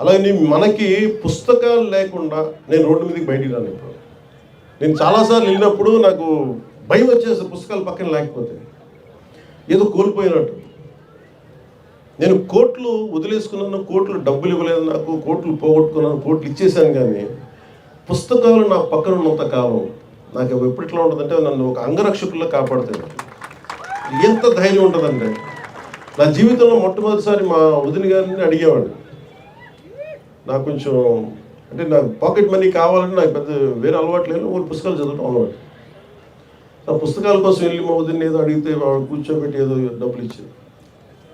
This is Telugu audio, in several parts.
అలాగే మనకి పుస్తకాలు లేకుండా నేను రోడ్డు మీదకి బయటికి రాను ఇప్పుడు. నేను చాలాసార్లు వెళ్ళినప్పుడు నాకు భయం వచ్చేసి పుస్తకాలు పక్కన లేకపోతే. ఏదో కోల్పోయినట్టు. నేను కోట్లు వదిలేసుకున్నాను కోట్లు డబ్బులు ఇవ్వలేదు నాకు కోట్లు పోగొట్టుకున్నాను కోట్లు ఇచ్చేసాను కానీ పుస్తకాలు నా పక్కన ఉన్నంత కాలం నాకు అవి ఎప్పుడు ఎట్లా ఉంటుందంటే నన్ను ఒక అంగరక్షకుల్లో కాపాడుతాయి. ఎంత ధైర్యం ఉంటుందంటే. నా జీవితంలో మొట్టమొదటిసారి మా వదిలి గారిని అడిగేవాడిని. నాకు కొంచెం అంటే నాకు పాకెట్ మనీ కావాలని నాకు పెద్ద వేరే అలవాటు లేదు. ఊరు పుస్తకాలు చదవడం అలవాటు. ఆ పుస్తకాల కోసం వెళ్ళి మా వదిన ఏదో అడిగితే వాళ్ళు కూర్చోబెట్టి ఏదో డబ్బులు ఇచ్చేది.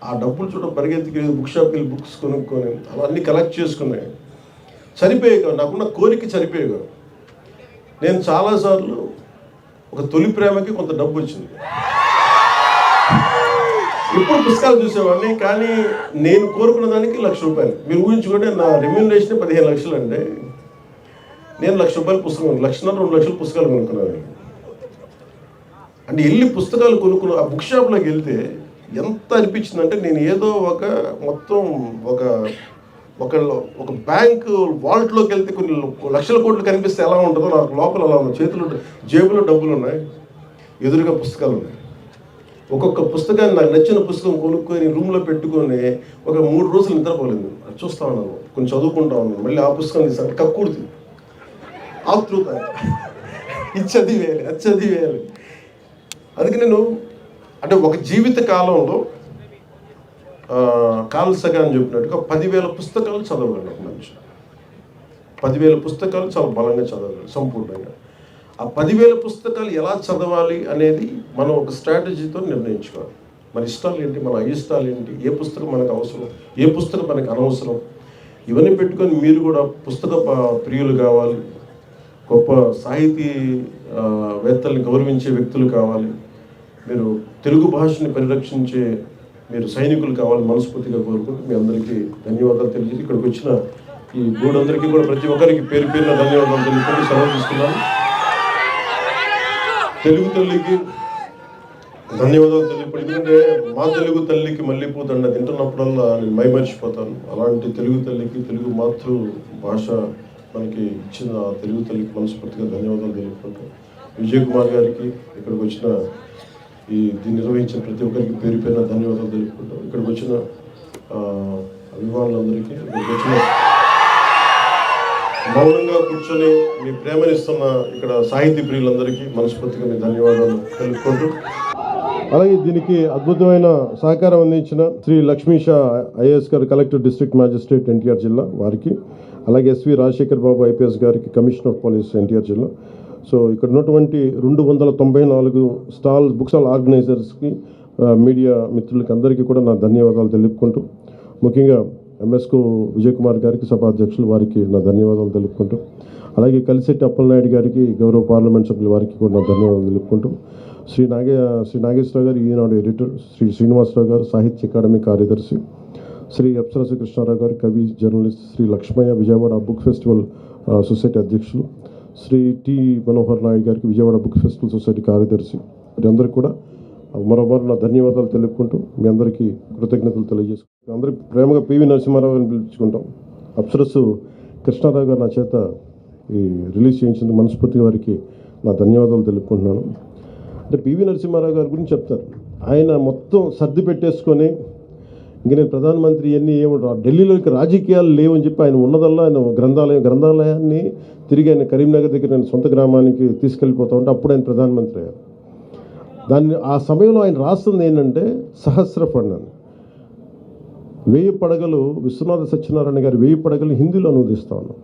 ఆ డబ్బులు చూడ పరిగెత్తికి బుక్ షాప్కి వెళ్ళి బుక్స్ కొనుక్కొని అలా అన్ని కలెక్ట్ చేసుకున్నాయి. సరిపోయేగా నాకున్న కోరిక సరిపోయేగా నేను చాలాసార్లు ఒక తొలి ప్రేమకి కొంత డబ్బు వచ్చింది. ఇప్పుడు పుస్తకాలు చూసేవాడిని కానీ నేను కోరుకున్న దానికి లక్ష రూపాయలు. మీరు ఊహించుకుంటే నా రెమ్యూనరేషన్ పదిహేను లక్షలు అండి. నేను లక్ష రూపాయలు పుస్తకం లక్షన్నర రెండు లక్షల పుస్తకాలు కొనుక్కున్నాను. అంటే వెళ్ళి పుస్తకాలు కొనుక్కున్న ఆ బుక్ షాప్లోకి వెళ్తే ఎంత అనిపించిందంటే నేను ఏదో ఒక మొత్తం ఒక ఒక ఒక బ్యాంక్ వాల్ట్లోకి వెళ్తే కొన్ని లక్షల కోట్లు కనిపిస్తే ఎలా ఉంటుందో నాకు లోపల అలా ఉంది. చేతులు జేబులో డబ్బులు ఉన్నాయి ఎదురుగా పుస్తకాలు ఉన్నాయి. ఒక్కొక్క పుస్తకాన్ని నాకు నచ్చిన పుస్తకం కొనుక్కొని రూమ్లో పెట్టుకొని ఒక మూడు రోజులు నిద్రపోలేదు. అది చూస్తా ఉన్నాను. కొంచెం చదువుకుంటా ఉన్నాను. మళ్ళీ ఆ పుస్తకం తీసాను. కక్కుడుది ఆతృత. ఇది చదివేయాలి అది చదివేయాలి అందుకే నేను అంటే ఒక జీవిత కాలంలో ఆ, అని సగాన్ చెప్పినట్టుగా పదివేల పుస్తకాలు చదవగలను ఒక మనిషి. పదివేల పుస్తకాలు చాలా బలంగా చదవగలరు సంపూర్ణంగా. ఆ పదివేల పుస్తకాలు ఎలా చదవాలి అనేది మనం ఒక స్ట్రాటజీతో నిర్ణయించుకోవాలి. మన ఇష్టాలు ఏంటి? మన అయిష్టాలు ఏంటి? ఏ పుస్తకం మనకు అవసరం? ఏ పుస్తకం మనకు అనవసరం? ఇవన్నీ పెట్టుకొని మీరు కూడా పుస్తక ప్రియులు కావాలి. గొప్ప సాహితీ వేత్తల్ని గౌరవించే వ్యక్తులు కావాలి. మీరు తెలుగు భాషని పరిరక్షించే మీరు సైనికులు కావాలి మనస్ఫూర్తిగా కోరుకుంటూ మీ అందరికీ ధన్యవాదాలు తెలియజేసి ఇక్కడికి వచ్చిన ఈ మూడందరికీ కూడా ప్రతి ఒక్కరికి పేరు పేరున ధన్యవాదాలు తెలుపుకుంటూ సెలవు తీసుకున్నాను. తెలుగు తల్లికి ధన్యవాదాలు తెలియపడి ఎందుకంటే మా తెలుగు తల్లికి మల్లెపూ దండ తింటున్నప్పుడల్లా నేను మైమర్చిపోతాను. అలాంటి తెలుగు తల్లికి తెలుగు మాతృ భాష మనకి ఇచ్చిన ఆ తెలుగు తల్లికి మనస్ఫూర్తిగా ధన్యవాదాలు తెలుపుకుంటూ విజయ్ కుమార్ గారికి ఇక్కడికి వచ్చిన ఈ దీన్ని నిర్వహించిన ప్రతి ఒక్కరికి పేరు పేరున ధన్యవాదాలు తెలుపుకుంటాం ఇక్కడికి వచ్చిన అభిమానులందరికీ ఇక్కడికి వచ్చిన మౌనంగా కూర్చొని మీ ప్రేమనిస్తున్న ఇక్కడ సాహితీ ప్రియులందరికీ మనస్ఫూర్తిగా మీ ధన్యవాదాలు తెలుపుకుంటూ. అలాగే దీనికి అద్భుతమైన సహకారం అందించిన శ్రీ లక్ష్మీష ఐఏఎస్ గారు కలెక్టర్ డిస్ట్రిక్ట్ మ్యాజిస్ట్రేట్ ఎన్టీఆర్ జిల్లా వారికి. అలాగే ఎస్వి రాజశేఖర్ బాబు ఐపీఎస్ గారికి కమిషనర్ ఆఫ్ పోలీస్ ఎన్టీఆర్ జిల్లా. సో ఇక్కడ ఉన్నటువంటి రెండు వందల తొంభై నాలుగు స్టాల్ బుక్ స్టాల్ ఆర్గనైజర్స్కి మీడియా మిత్రులకి అందరికీ కూడా నా ధన్యవాదాలు తెలుపుకుంటూ. ముఖ్యంగా ఎంఎస్కు విజయ్ కుమార్ గారికి సభాధ్యక్షులు వారికి నా ధన్యవాదాలు తెలుపుకుంటూ అలాగే కలిసెట్టి అప్పలనాయుడు గారికి గౌరవ పార్లమెంట్ సభ్యుల వారికి కూడా నా ధన్యవాదాలు తెలుపుకుంటూ శ్రీ నాగే శ్రీ నాగేశ్వరరావు గారు ఈనాడు ఎడిటర్ శ్రీ శ్రీనివాసరావు గారు సాహిత్య అకాడమీ కార్యదర్శి శ్రీ అప్సరసు కృష్ణారావు గారు కవి journalist Shri Lakshmaiah Vijayawada book festival society అధ్యక్షులు శ్రీ టి. మనోహర్ నాయుడు గారికి విజయవాడ బుక్ ఫెస్టివల్ సొసైటీ కార్యదర్శి వీరందరూ కూడా మరోమారు నా ధన్యవాదాలు తెలుపుకుంటూ మీ అందరికీ కృతజ్ఞతలు తెలియజేసుకుంటాం అందరికీ ప్రేమగా పివి నరసింహారావు గారిని పిలుచుకుంటాం. అప్సరస్సు కృష్ణారావు గారు నా చేత ఈ రిలీజ్ చేయించినందుకు మనస్ఫూర్తి వారికి నా ధన్యవాదాలు తెలుపుకుంటున్నాను. అంటే పివి నరసింహారావు గారి గురించి చెప్తారు. ఆయన మొత్తం సర్ది పెట్టేసుకొని ఇంక నేను ప్రధానమంత్రి ఇవన్నీ ఏమో ఢిల్లీలోకి రాజకీయాలు లేవని చెప్పి ఆయన ఉన్నదల్లా ఆయన గ్రంథాలయం గ్రంథాలయాన్ని తిరిగి ఆయన కరీంనగర్ దగ్గర నేను సొంత గ్రామానికి తీసుకెళ్ళిపోతా ఉంటే అప్పుడు ఆయన ప్రధానమంత్రి అయ్యారు. దాన్ని ఆ సమయంలో ఆయన రాస్తుంది ఏంటంటే సహస్ర ఫండ్ అని వెయ్యి పడగలు విశ్వనాథ సత్యనారాయణ గారి వెయ్యి పడగలు హిందీలో అనువదిస్తా ఉన్నాం.